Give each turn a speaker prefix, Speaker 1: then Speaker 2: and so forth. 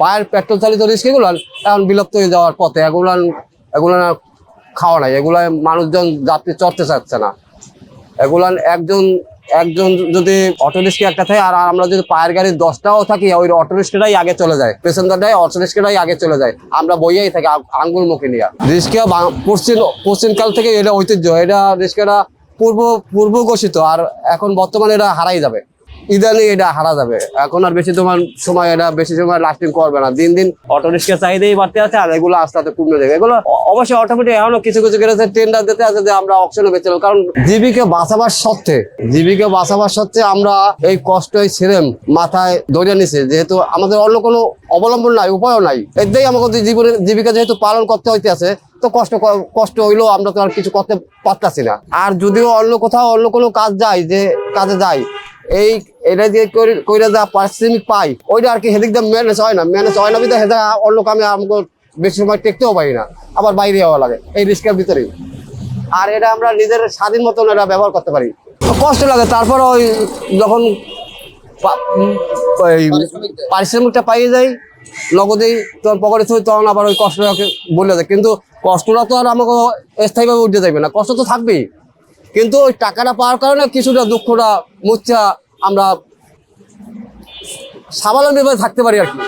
Speaker 1: পায়ের পেট্রোল চালিত রিক্সাগুলো এখন বিলুপ্ত হয়ে যাওয়ার পথে। এগুলো এগুলো খাওয়া নাই। এগুলো মানুষজন যাত্রী চড়তে চাচ্ছে না। এগুলো একজন একজন যদি অটো রিক্সা একটা থাকে, আর আমরা যদি পায়ের গাড়ির দশটাও থাকি, ওই অটো রিক্সাটাই আগে চলে যায়। পেসেঞ্জারটাই অটো রিক্সাটাই আগে চলে যায়। আমরা বইয়াই থাকি আঙ্গুল মুখে নিয়ে। রিক্সা পশ্চিম, পশ্চিমকাল থেকে এটা ঐতিহ্য। এটা রিক্সাটা পূর্ব পূর্ব ঘোষিত। আর এখন বর্তমানে এটা হারাই যাবে। ইদানি এটা হারা যাবে। এখন আর বেশি তোমার সময় এটা, বেশি সময় লাস্টিং করবে না। দিন দিন অটো রিক্সা চাহিদাই বাড়তে আছে আর এগুলো আস্তে আস্তে কমে যাবে। এগুলো অবশ্যই অটোমেটিক এখনও কিছু কিছু ক্ষেত্রে টেন্ডার দিতে আছে যে আমরা অপশনে বেঁচে কারণ জীবিকা বাঁচাবার সত্ত্বে, জীবিকা বাঁচাবার সত্ত্বে আমরা এই কষ্টই ছিলাম মাথায় ধরে নিছে। যেহেতু আমাদের অন্য কোনো অবলম্বন নাই, উপায়ও নাই। এতেই আমাকে জীবনের জীবিকা যেহেতু পালন করতে হইতে আছে তো কষ্ট কষ্ট হইলেও আমরা তো আর কিছু করতে পারতাছি না। আর যদিও অন্য কোথাও অন্য কোনো কাজ যায় যে কাজে যাই এই এটা যে কইরা যা পারিশ্রমিক পাই, ওইটা আর কি হেদিক দিয়ে ম্যানেজ হয় না। ম্যানেজ হয় না বিধা হেদা অন্য কামে আমাকে বেশি সময় টেকতেও পারি না, আবার বাইরে যাওয়া লাগে, এই রিস্কের ভিতরেই। আর এটা আমরা নিজের স্বাধীন মতন এটা ব্যবহার করতে পারি। কষ্ট লাগে, তারপর ওই যখন পারিশ্রমিকটা পাইয়ে যাই নগদেই তোর পকেটে থই তখন আবার ওই কষ্টটাকে বলে দেয়। কিন্তু কষ্টটা তো আর আমাকে স্থায়ীভাবে উঠতে যাবে না, কষ্ট তো থাকবেই। কিন্তু ওই টাকাটা পাওয়ার কারণে কিছুটা দুঃখটা, মুচ্ছা আমরা স্বাবলম্বীভাবে থাকতে পারি আর কি।